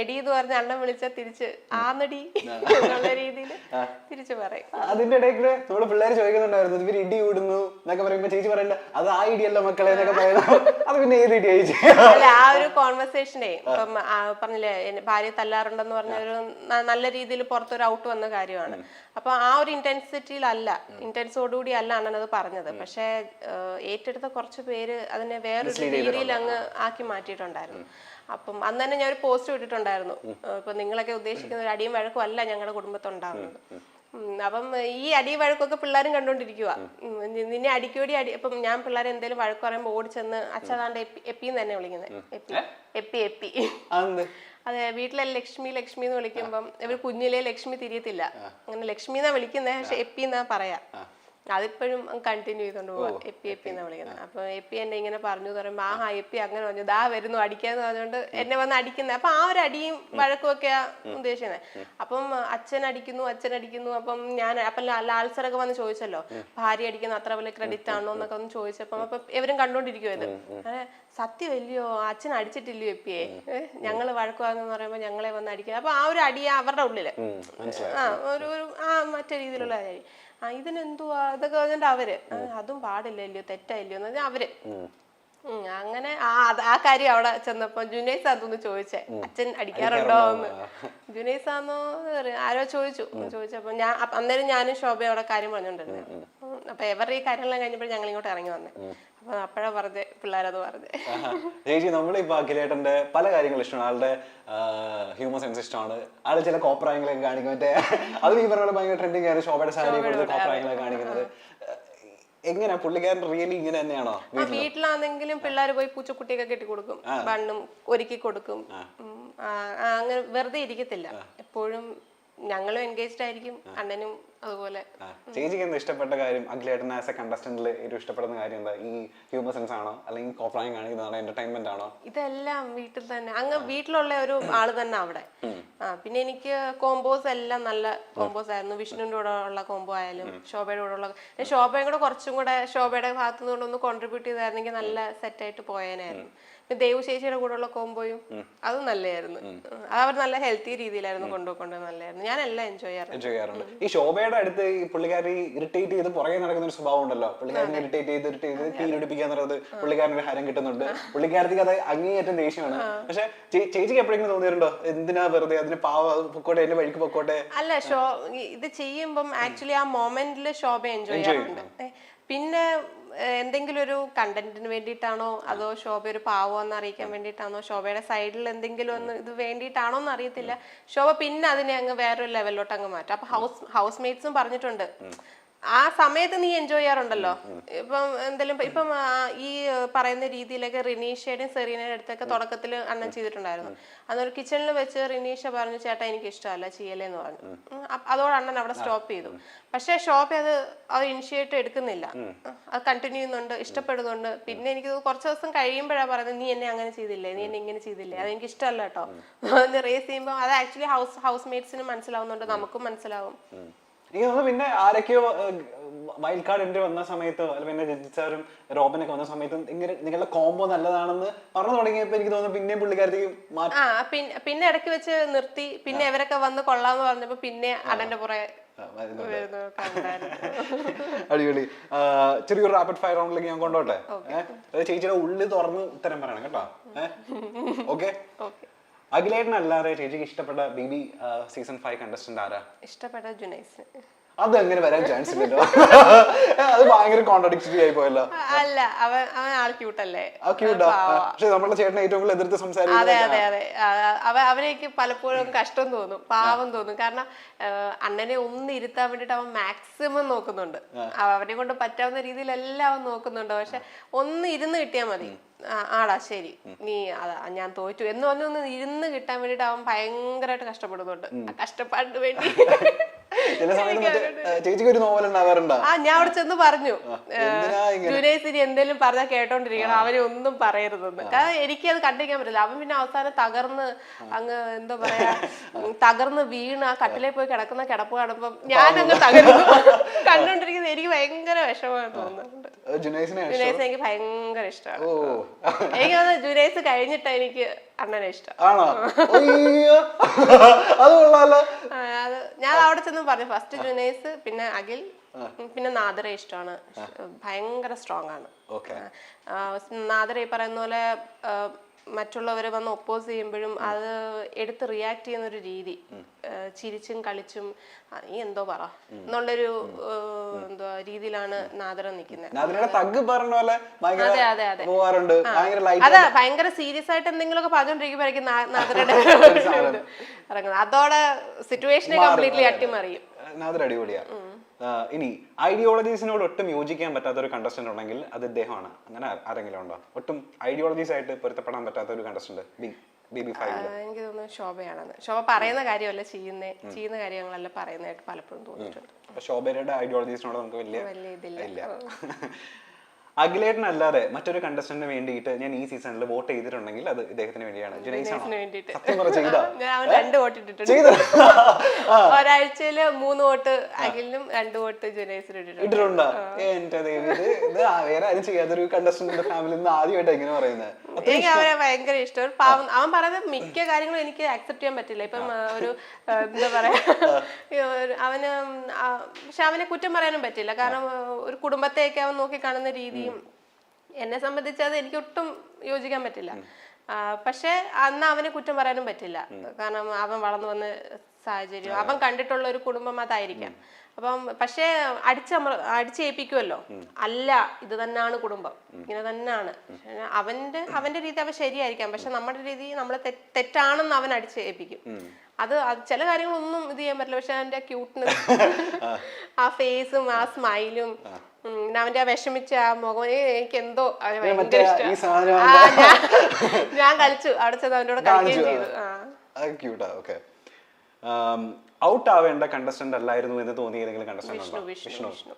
എടി എന്ന് പറഞ്ഞ അണ്ണൻ വിളിച്ച തിരിച്ച് ആന്നടി. എന്നുള്ള രീതിയിൽ തിരിച്ചു പറയും. അതിന്റെ ഇടയിൽ കൂടെ നമ്മുടെ പിള്ളേർ ചോദിക്കുന്നുണ്ടായിരുന്നു ഇവർ ഇടി ഇടുന്നു എന്നൊക്കെ പറയുമ്പോ ചേച്ചി പറയണ്ട അത് ആ ഇടിയല്ല മക്കളെ എന്നൊക്കെ പറയുന്നു അത് പിന്നെ ഏത് ഇടി ചേച്ചി? അല്ല ആ ഒരു കോൺവെർസേഷനെ ഇപ്പം പറഞ്ഞില്ലേ ഭാര്യ തല്ലാറുണ്ടെന്ന് പറഞ്ഞ ഒരു നല്ല രീതിയിൽ പുറത്തൊരു ഔട്ട് വന്ന കാര്യമാണ്. അപ്പൊ ആ ഒരു ഇന്റൻസിറ്റിയിലല്ല ഇന്റൻസോടുകൂടി അല്ല അണ്ണൻ അത് പറഞ്ഞത്. പക്ഷേ ഏറ്റെടുത്ത കുറച്ച് പേര് അതിനെ വേറൊരു രീതിയിൽ അങ്ങ് ആക്കി മാറ്റിയിട്ടുണ്ടായിരുന്നു. അപ്പം അന്ന് തന്നെ ഞാൻ ഒരു പോസ്റ്റ് ഇട്ടിട്ടുണ്ടായിരുന്നു. ഏഹ്, ഇപ്പൊ നിങ്ങളൊക്കെ ഉദ്ദേശിക്കുന്ന ഒരു അടിയും വഴക്കും അല്ല ഞങ്ങളുടെ കുടുംബത്തുണ്ടാവുന്നത്. അപ്പം ഈ അടി വഴക്കൊക്കെ പിള്ളേരും കണ്ടോണ്ടിരിക്കുക നിന്നെ അടിക്കോടി അടി. അപ്പം ഞാൻ പിള്ളേരെ എന്തെങ്കിലും വഴക്ക് പറയുമ്പോൾ ഓടിച്ചെന്ന് അച്ഛതാണ്ട് എപ്പി എപ്പിന്ന് തന്നെ വിളിക്കുന്നത് എപ്പി എപ്പി എപ്പി. അതെ വീട്ടിലെ ലക്ഷ്മി ലക്ഷ്മി എന്ന് വിളിക്കുമ്പം ഇവർ കുഞ്ഞിലെ ലക്ഷ്മി തിരിയത്തില്ല. അങ്ങനെ ലക്ഷ്മി എന്നാ വിളിക്കുന്നത് പക്ഷെ എപ്പി എന്നാ പറയാ. അതിപ്പോഴും കണ്ടിന്യൂ ചെയ്തോണ്ട് പോവാ. എപ്പി എപ്പി എന്നാ വിളിക്കുന്നത് അപ്പൊ എപ്പി എന്നെ ഇങ്ങനെ പറഞ്ഞു പറയുമ്പോ ആഹാ എപ്പി അങ്ങനെ പറഞ്ഞു. ദാ വരുന്നു അടിക്കാന്ന് പറഞ്ഞുകൊണ്ട് എന്നെ വന്ന് അടിക്കുന്നത് അപ്പൊ ആ ഒരു അടിയും വഴക്കും ഒക്കെയാ ഉദ്ദേശിക്കുന്നത് അപ്പം അച്ഛൻ അടിക്കുന്നു അച്ഛൻ അടിക്കുന്നു. അപ്പം ഞാൻ അപ്പൊ ലാൽസറൊക്കെ ലാൽ വന്ന് ചോദിച്ചല്ലോ ഭാര്യ അടിക്കുന്ന അത്ര വലിയ ക്രെഡിറ്റ് ആണോ? എന്നൊക്കെ ഒന്ന് ചോദിച്ചപ്പം അപ്പൊ ഇവരും കണ്ടോണ്ടിരിക്കുവോ ഇത് ഇല്ലയോ അച്ഛൻ അടിച്ചിട്ടില്ലയോ എപ്പിയെ? ഞങ്ങൾ വഴക്കുവാന്ന് പറയുമ്പോൾ ഞങ്ങളെ വന്ന് അടിക്കുക അപ്പൊ ആ ഒരു അടി അവരുടെ ഉള്ളിൽ. ആ ഒരു ആ മറ്റേ രീതിയിലുള്ള അടി. ഇതിനെന്തുവാ? ഇതൊക്കെ പറഞ്ഞിട്ട് അവർ. അതും പാടില്ലല്ലോ തെറ്റായില്ലയോ? എന്ന് പറഞ്ഞാൽ അവർ. അങ്ങനെ ആ ആ കാര്യം അവിടെ ചെന്നപ്പോ ജുനൈസ് അതൊന്ന് ചോദിച്ചേ അച്ഛൻ അടിക്കാറുണ്ടോ? എന്ന് ജുനൈസ് ആന്നോ ആരോ ചോദിച്ചു ചോദിച്ചപ്പോ ഞാൻ അന്നേരം ഞാനും ശോഭയും അവിടെ കാര്യം പറഞ്ഞോണ്ടിരുന്നു. അപ്പൊ എവരുടെ ഈ കാര്യങ്ങളെല്ലാം കഴിഞ്ഞപ്പോൾ ഞങ്ങൾ ഇങ്ങോട്ട് ഇറങ്ങി വന്നേ. അപ്പൊ അപ്പഴാ പറഞ്ഞേ പിള്ളേരത് പറഞ്ഞേ. ചേച്ചി നമ്മളിപ്പോ അഖിലേട്ടന്റെ പല കാര്യങ്ങൾ ഇഷ്ടമാണ്. ആളുടെ ഹ്യൂമർ സെൻസ് ഇഷ്ടമാണ്. ആൾ ചില കോപ്രായങ്ങളൊക്കെ കാണിക്കും. മറ്റേ അത് ഈ പറഞ്ഞ ഭയങ്കര ട്രെൻഡിങ് ആയിരുന്നു ശോഭയുടെ സാരി കോപ്രായങ്ങളൊക്കെ കാണിക്കുന്നത്. എങ്ങനെയാ? പുള്ളിക്കാരൻ റിയലി ഇങ്ങനെ തന്നെയാണോ വീട്ടിലാണെങ്കിലും പിള്ളേർ പോയി പൂച്ചക്കുട്ടിയൊക്കെ കെട്ടി കൊടുക്കും ബണ്ണും ഒരുക്കി കൊടുക്കും. അങ്ങനെ വെറുതെ ഇരിക്കത്തില്ല. എപ്പോഴും ഞങ്ങളും എൻഗേജ്ഡ് ആയിരിക്കും. അണ്ണനും അതുപോലെ. ചേച്ചിക്ക് എന്താ ഇഷ്ടപ്പെട്ട കാര്യം? അഖിലേട്ടൻ ആസ് എ കണ്ടസ്റ്റന്റിൽ ഏറ്റവും ഇഷ്ടപ്പെടുന്ന കാര്യം എന്താ? ഈ ഹ്യൂമർ സെൻസ് ആണോ? അല്ലെങ്കിൽ കോപ്രായം കാണിക്കുന്നതാണോ? എന്റർടൈൻമെന്റ് ആണോ? ഇതെല്ലാം വീട്ടിൽ തന്നെ. അങ്ങ് വീട്ടിലുള്ള ഒരു ആൾ തന്നെ അവിടെ. ആ പിന്നെ എനിക്ക് കോമ്പോസ് എല്ലാം നല്ല കോമ്പോസ് ആയിരുന്നു. വിഷ്ണുവിന്റെ കൂടെ ഉള്ള കോമ്പോ ആയാലും ശോഭയുടെ കൂടെ ഉള്ള ശോഭയും കൂടെ കുറച്ചും കൂടെ ശോഭയുടെ ഭാഗത്തുനിന്ന് നിന്നുകൊണ്ട് ഒന്ന് കോൺട്രിബ്യൂട്ട് ചെയ്തായിരുന്നെങ്കിൽ നല്ല സെറ്റായിട്ട് പോയേനായിരുന്നു. ദേവു ചേച്ചിയുടെ കൂടെ ഉള്ള കോമ്പോയും അത് നല്ലതായിരുന്നു. അത് അവർ നല്ല ഹെൽത്തി രീതിയിലായിരുന്നു കൊണ്ടുപോയിക്കൊണ്ട് നല്ലതായിരുന്നു. ഞാൻ എല്ലാം എൻജോയ് ചെയ്യാറുണ്ട് എൻജോയ് ചെയ്യാറുണ്ട്. ഈ ശോഭയുടെ അടുത്ത് ഈ പുള്ളിക്കാരി ഇറിറ്റേറ്റ് ചെയ്ത് പുറകെ നടക്കുന്ന ഒരു സ്വഭാവം ഉണ്ടല്ലോ. പുള്ളിക്കാരനെ ഇറിറ്റേറ്റ് ചെയ്ത് ഇറിറ്റേറ്റ് ചെയ്ത് തീരുടിപ്പിക്കുക എന്നുള്ളത് പുള്ളിക്കാരന് ഒരു ഹരം കിട്ടുന്നുണ്ട്. പുള്ളിക്കാരത്തിക്ക് അത് അങ്ങേയറ്റം ദേഷ്യമാണ്. പക്ഷെ ചേച്ചിക്ക് എപ്പോഴെങ്കിലും തോന്നിയിട്ടുണ്ടോ? എന്തിനാ വെറുതെ അതിന് പാവ പൊക്കോട്ടെ എന്റെ വഴിക്ക് പൊക്കോട്ടെ? അല്ല ഷോ ഇത് ചെയ്യുമ്പം ആക്ച്വലി ആ മൊമെന്റിൽ ശോഭ എൻജോയ് ചെയ്യാറുണ്ട്. പിന്നെ എന്തെങ്കിലും ഒരു കണ്ടന്റിന് വേണ്ടിയിട്ടാണോ? അതോ ശോഭ ഒരു പാവോ എന്ന് അറിയിക്കാൻ വേണ്ടിയിട്ടാണോ? ശോഭയുടെ സൈഡിൽ എന്തെങ്കിലും ഒന്ന് ഇത് വേണ്ടിയിട്ടാണോ എന്ന് അറിയത്തില്ല. ശോഭ പിന്നെ അതിനെ അങ്ങ് വേറൊരു ലെവലിലോട്ട് അങ്ങ് മാറ്റും. അപ്പൊ ഹൗസ് ഹൗസ് മേറ്റ്സും പറഞ്ഞിട്ടുണ്ട്. ആ സമയത്ത് നീ എൻജോയ് ചെയ്യാറുണ്ടല്ലോ? ഇപ്പം എന്തെങ്കിലും ഇപ്പം ഈ പറയുന്ന രീതിയിലൊക്കെ റിനീഷയുടെയും സെറീനയുടെ അടുത്തൊക്കെ തുടക്കത്തിൽ അണ്ണൻ ചെയ്തിട്ടുണ്ടായിരുന്നു. അന്നൊരു കിച്ചണിൽ വെച്ച് റിനീഷ പറഞ്ഞു ചേട്ടാ എനിക്ക് ഇഷ്ടമല്ല ചെയ്യലേന്ന് പറഞ്ഞു. അതോടെ അണ്ണൻ അവിടെ സ്റ്റോപ്പ് ചെയ്തു. പക്ഷേ ഷോപ്പ് അത് അത് ഇനിഷ്യേറ്റ് എടുക്കുന്നില്ല. അത് കണ്ടിന്യൂ ചെയ്യുന്നുണ്ട് ഇഷ്ടപ്പെടുന്നുണ്ട്. പിന്നെ എനിക്ക് കുറച്ച് ദിവസം കഴിയുമ്പോഴാണ് പറയുന്നത് നീ എന്നെ അങ്ങനെ ചെയ്തില്ലേ? നീ എന്നെ ഇങ്ങനെ ചെയ്തില്ലേ? അത് എനിക്ക് ഇഷ്ടമല്ല കേട്ടോ റേസ് ചെയ്യുമ്പോൾ അത് ആക്ച്വലി ഹൗസ് ഹൗസ് മേറ്റ്സിന് മനസ്സിലാവുന്നുണ്ട് നമുക്കും മനസ്സിലാവും. എനിക്ക് തോന്നുന്നു പിന്നെ ആരൊക്കെയോ വൈൽഡ് കാർഡ് എൻട്രി വന്ന സമയത്തോ അല്ലെങ്കിൽ പിന്നെ രജിത് സാറും റോബിനൊക്കെ വന്ന സമയത്തും ഇങ്ങനെ നിങ്ങളുടെ കോംബോ നല്ലതാണെന്ന് പറഞ്ഞു തുടങ്ങിയപ്പോൾ എനിക്ക് തോന്നുന്നു പിന്നെയും പുള്ളിക്കാരത്തേക്ക് മാറ്റം ആ പിന്നെ പിന്നെ ഇടയ്ക്ക് വെച്ച് നിർത്തി. പിന്നെ ഇവരൊക്കെ വന്ന് കൊള്ളാന്ന് പറഞ്ഞപ്പോ പിന്നെ അടന്റെ പുറകെ. അടിപൊളി. ചെറിയൊരു റാപ്പിഡ് ഫയർ റൗണ്ടിലേക്ക് ഞാൻ കൊണ്ടോട്ടെ? ചേച്ചിയുടെ ഉള്ളിൽ തുറന്ന് ഉത്തരം പറയണം കേട്ടോ. ഏഹ് ഓക്കെ. ഓക്കെ അഖിലേട്ടനല്ലാതെ ചേച്ചിക്ക് ഇഷ്ടപ്പെട്ട B B season five contestant ആരാ? ഇഷ്ടപ്പെട്ട ജുനൈസ്. അത് എങ്ങനെ വരാൻ ചാൻസ് ഇല്ലല്ലോ. അത് ഭയങ്കര കോൺട്രഡിക്ടറി ആയി പോയല്ലോ. അല്ല അവൻ അവൻ ആൾ ക്യൂട്ടല്ലേ ആ ക്യൂട്ടാ പക്ഷെ നമ്മളെ ചേട്ടനെ ഏറ്റവും കൂടുതൽ എതിർത്ത് സംസാരിക്കുന്നത് അതെ അതെ അതെ. അവ അവനെനിക്ക് പലപ്പോഴും കഷ്ടം തോന്നും പാവം തോന്നും. കാരണം അണ്ണനെ ഒന്ന് ഇരുത്താൻ വേണ്ടിട്ട് അവൻ മാക്സിമം നോക്കുന്നുണ്ട്. അവനെ കൊണ്ട് പറ്റാവുന്ന രീതിയിലെല്ലാം അവൻ നോക്കുന്നുണ്ട്. പക്ഷെ ഒന്ന് ഇരുന്ന് കിട്ടിയാൽ മതി. ആടാ ശരി. നീ അതാ ഞാൻ തോറ്റു. എന്ന് പറഞ്ഞൊന്ന് ഇരുന്ന് കിട്ടാൻ വേണ്ടിട്ട് അവൻ ഭയങ്കരമായിട്ട് കഷ്ടപ്പെടുന്നുണ്ട്. കഷ്ടപ്പാടിന് വേണ്ടി. ചില സമയത്ത് മറ്റേ ചേച്ചിക്ക് ഒരു നോവൽ ഉണ്ടാവാറുണ്ടോ ആ ഞാൻ അവിടെ ചെന്ന് പറഞ്ഞു. എന്തിനാ ഇങ്ങനെ? ജുനൈസ് ഇനി എന്തെങ്കിലും പറഞ്ഞാൽ കേട്ടോണ്ടിരിക്കണം അവനെ ഒന്നും പറയരുതെന്ന്. കാരണം എനിക്ക് അത് കണ്ടിരിക്കാൻ പറ്റില്ല. അവൻ പിന്നെ അവസാനം തകർന്ന് അങ്ങ് എന്താ പറയാ തകർന്ന് വീണ് ആ കട്ടിലെ പോയി കിടക്കുന്ന കിടപ്പ് കാണുമ്പം ഞാൻ അങ്ങ് തകരുന്നു. കണ്ടോണ്ടിരിക്കുന്നത് എനിക്ക് ഭയങ്കര വിഷമമായി തോന്നുന്നുണ്ട്. ജുനൈസിനെ എനിക്ക് ഭയങ്കര ഇഷ്ടമാണ്. എനിക്ക് തോന്നുന്നു ജുനൈസ് കഴിഞ്ഞിട്ട് എനിക്ക് അണ്ണനെ ഇഷ്ടം. ആണോ? അത് കൊള്ളാലോ. ഞാൻ അവിടെ ചെന്ന് പറഞ്ഞു. ഫസ്റ്റ് ജുനൈസ് പിന്നെ അഖിൽ പിന്നെ നാദറെ ഇഷ്ടമാണ്. ഭയങ്കര സ്ട്രോങ് ആണ്. നാദറെ പറയുന്ന പോലെ മറ്റുള്ളവരെ വന്ന് ഒപ്പോസ് ചെയ്യുമ്പോഴും അത് എടുത്ത് റിയാക്ട് ചെയ്യുന്ന ഒരു രീതി ചിരിച്ചും കളിച്ചും നീ എന്തോ പറ എന്നുള്ളൊരു എന്തോ രീതിയിലാണ് നാദറ നിൽക്കുന്നത് അതെ അതെ അതെ. പോവാറുണ്ട് ഭയങ്കര സീരിയസ് ആയിട്ട് എന്തെങ്കിലുമൊക്കെ പറഞ്ഞോണ്ടിരിക്കുമ്പോഴേക്കും നാദറയുടെ ഇറങ്ങുന്നത് അതോടെ സിറ്റുവേഷനെ കംപ്ലീറ്റ്ലി അട്ടിമറിയും ഇനി ഐഡിയോളജീസിനോട് ഒട്ടും യോജിക്കാൻ പറ്റാത്ത ഒരു കണ്ടസ്റ്റന്റ് ഉണ്ടെങ്കിൽ അത് ഇദ്ദേഹമാണ്. അങ്ങനെ ആരെങ്കിലും ഉണ്ടോ? ഒട്ടും ഐഡിയോളജീസ് ആയിട്ട് പൊരുത്തപ്പെടാൻ പറ്റാത്ത ഒരു കണ്ടസ്റ്റന്റ് എനിക്ക് തോന്നുന്നു ശോഭയാണെന്ന്. ശോഭ പറയുന്ന കാര്യമല്ല ചെയ്യുന്നേ ചെയ്യുന്ന കാര്യങ്ങളല്ല പറയുന്നതായിട്ട് പലപ്പോഴും തോന്നിയിട്ടുണ്ട്. ശോഭയുടെ ഐഡിയോളജീസിനോട് നമുക്ക് വലിയ വലിയ ഇതില്ല. അഖിലേട്ടൻ അല്ലാതെ മറ്റൊരു കണ്ടസ്റ്റന്റിന് വേണ്ടിയിട്ട് ഞാൻ ഈ സീസണിൽ വോട്ട് ചെയ്തിട്ടുണ്ടെങ്കിൽ അത് ഇദ്ദേഹത്തിന് വേണ്ടിയാണ്. രണ്ട് വോട്ട് ഇട്ടിട്ടുണ്ട്. മൂന്ന് വോട്ട് അഖിലിനും രണ്ട് വോട്ട് ജുനൈസിനും ഇട്ടിട്ടുണ്ട്. എന്റെ ഇത് ഇത് ആ വേറെ ആരും ചെയ്യാത്തൊരു കണ്ടസ്റ്റന്റിന്റെ ഫാമിലി നിന്ന് ആദ്യമായിട്ടാണ് ഇങ്ങനെ പറയുന്നത്. എനിക്ക് അവനെ ഭയങ്കര ഇഷ്ടം. പാവം അവൻ പറയുന്നത് മിക്ക കാര്യങ്ങളും എനിക്ക് അക്സെപ്റ്റ് ചെയ്യാൻ പറ്റില്ല. ഇപ്പം ഒരു എന്താ പറയാ അവന് പക്ഷെ അവനെ കുറ്റം പറയാനും പറ്റില്ല. കാരണം ഒരു കുടുംബത്തെയൊക്കെ അവൻ നോക്കി കാണുന്ന രീതിയും എന്നെ സംബന്ധിച്ച് അത് എനിക്ക് ഒട്ടും യോജിക്കാൻ പറ്റില്ല. പക്ഷെ അന്ന് അവനെ കുറ്റം പറയാനും പറ്റില്ല. കാരണം അവൻ വളർന്നു വന്ന സാഹചര്യം. അവൻ കണ്ടിട്ടുള്ള ഒരു കുടുംബം അതായിരിക്കാം. അപ്പം പക്ഷേ അടിച്ചമർ അടിച്ചേൽപ്പിക്കുമല്ലോ അല്ല ഇത് തന്നെയാണ് കുടുംബം. ഇങ്ങനെ തന്നെയാണ് അവന്റെ അവന്റെ രീതി അവൻ ശരിയായിരിക്കാം. പക്ഷെ നമ്മുടെ രീതി നമ്മളെ തെറ്റാണെന്ന് അവൻ അടിച്ചേൽപ്പിക്കും. അത് ചില കാര്യങ്ങളൊന്നും ഇത് ചെയ്യാൻ പറ്റില്ല. പക്ഷെ അവന്റെ ക്യൂട്ട്നെസ് ആ. ഫേസും ആ സ്മൈലും അവന്റെ ആ വിഷമിച്ച ആ മുഖം എനിക്ക് എന്തോ ഞാൻ- കളിച്ചു. അവിടെ ചെന്ന് അവന്റെ കൂടെ കളിക്കുകയും ചെയ്തു. ഔട്ട് ആവേണ്ട കണ്ടസ്റ്റന്റ് അല്ലായിരുന്നു എന്ന് തോന്നിയ ഏതെങ്കിലും contestant Vishnu. Vishnu.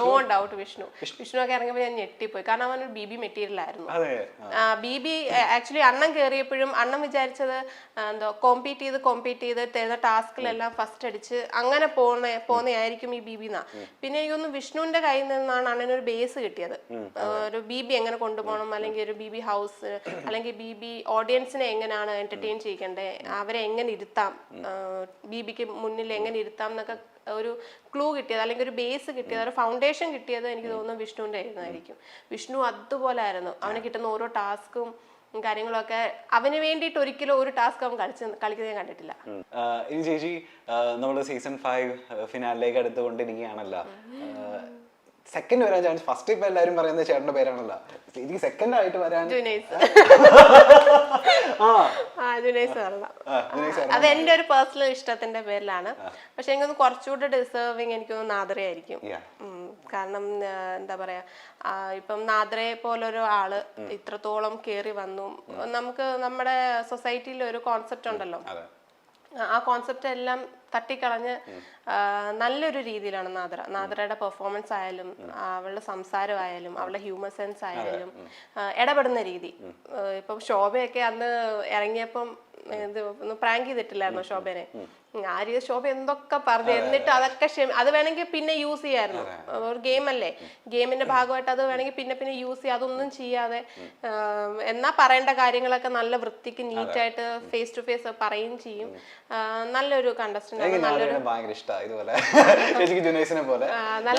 No doubt Vishnu. Vishnu. ഒക്കെ ഇറങ്ങിയപ്പോൾ ഞാൻ ഞെട്ടിപ്പോയി. കാരണം അവൻ ബി ബി മെറ്റീരിയൽ ആയിരുന്നു ബി ബി ആക്ച്വലി അണ്ണൻ കയറിയപ്പോഴും അണ്ണൻ വിചാരിച്ചത് എന്തോ കോമ്പീറ്റ് ചെയ്ത് കോമ്പീറ്റ് ചെയ്ത് തരുന്ന ടാസ്കിലെല്ലാം ഫസ്റ്റ് അടിച്ച് അങ്ങനെ പോണ പോന്നെയായിരിക്കും ഈ ബി ബി എന്നാ പിന്നെ എനിക്കൊന്ന് വിഷ്ണുവിന്റെ കയ്യിൽ നിന്നാണ് അണ്ണൻ ഒരു ബേസ് കിട്ടിയത് ഒരു ബി ബി എങ്ങനെ കൊണ്ടുപോകണം അല്ലെങ്കിൽ ഒരു ബി ബി ഹൗസ് അല്ലെങ്കിൽ ബി ബി ഓഡിയൻസിനെ എങ്ങനെയാണ് എന്റർടൈൻ ചെയ്യിക്കേണ്ടത് അവരെ എങ്ങനെ ഇരുത്താം ബി ബിക്ക് മുന്നിൽ എങ്ങനെ ഇരുത്താം എന്നൊക്കെ ഒരു ക്ലൂ കിട്ടിയത് അല്ലെങ്കിൽ ഒരു ബേസ് കിട്ടിയത് ഒരു ഫൗണ്ടേഷൻ കിട്ടിയത് എനിക്ക് തോന്നുന്നു വിഷ്ണുവിന്റെ ആയിരുന്നായിരിക്കും വിഷ്ണു അതുപോലെ ആയിരുന്നു അവന് കിട്ടുന്ന ഓരോ ടാസ്കും കാര്യങ്ങളൊക്കെ അവന് വേണ്ടിയിട്ട് ഒരിക്കലും ഒരു ടാസ്ക് അവൻ കളിച്ച് കളിക്കുന്നത് ഞാൻ കണ്ടിട്ടില്ല. ഇനി ചേച്ചി നമ്മൾ സീസൺ ഫൈവ് ഫിനാലിലേക്ക് അടുത്തുകൊണ്ടിരിക്കുകയാണല്ലോ സെക്കൻഡ് വരാൻ ചാൻസ് ഫസ്റ്റ് ഇപ്പൊ എല്ലാരും പറയുന്ന ചേട്ടന്റെ പേരാണല്ലോ. എനിക്ക് സെക്കൻഡ് ആയിട്ട് വരാൻ ജുനൈസ്. ആ. ആ. ജുനൈസ് വരണം. ആ, അത് എന്റെ ഒരു പേഴ്സണൽ ഇഷ്ടത്തിന്റെ പേരിലാണ്. പക്ഷെ എനിക്കൊന്ന് കുറച്ചുകൂടെ ഡിസേർവിങ് എനിക്ക് നാദ്രയായിരിക്കും കാരണം എന്താ പറയാ ഇപ്പം നാദ്രയെ പോലൊരു ആൾ ഇത്രത്തോളം കേറി വന്നു. നമുക്ക് നമ്മുടെ സൊസൈറ്റിയിൽ ഒരു കോൺസെപ്റ്റ് ഉണ്ടല്ലോ. അതെ. ആ കോൺസെപ്റ്റ് എല്ലാം തട്ടിക്കളഞ്ഞ് നല്ലൊരു രീതിയിലാണ് നാദ്ര. നാദ്രയുടെ പെർഫോമൻസ് ആയാലും അവളുടെ സംസാരമായാലും അവളുടെ ഹ്യൂമർ സെൻസ് ആയാലും ഇടപെടുന്ന രീതി. ഇപ്പം ശോഭയൊക്കെ അന്ന് ഇറങ്ങിയപ്പം ഇത് ഒന്ന് പ്രാങ്ക് ചെയ്തിട്ടില്ലായിരുന്നു ശോഭനെ? ആ രീതി ശോഭ എന്തൊക്കെ പറഞ്ഞു എന്നിട്ട് അതൊക്കെ ക്ഷമ അത് വേണമെങ്കിൽ പിന്നെ യൂസ് ചെയ്യായിരുന്നു. ഒരു ഗെയിം അല്ലേ? ഗെയിമിന്റെ ഭാഗമായിട്ട് അത് വേണമെങ്കിൽ പിന്നെ പിന്നെ യൂസ് ചെയ്യാം. അതൊന്നും ചെയ്യാതെ എന്നാ പറയേണ്ട കാര്യങ്ങളൊക്കെ നല്ല വൃത്തിക്ക് നീറ്റായിട്ട് ഫേസ് ടു ഫേസ് പറയുകയും ചെയ്യും. നല്ലൊരു കണ്ടസ്റ്റന്റ് നല്ലൊരു ഭയങ്കര ഇഷ്ടമാണ് ഇതുപോലെ. പോലെ. നല്ല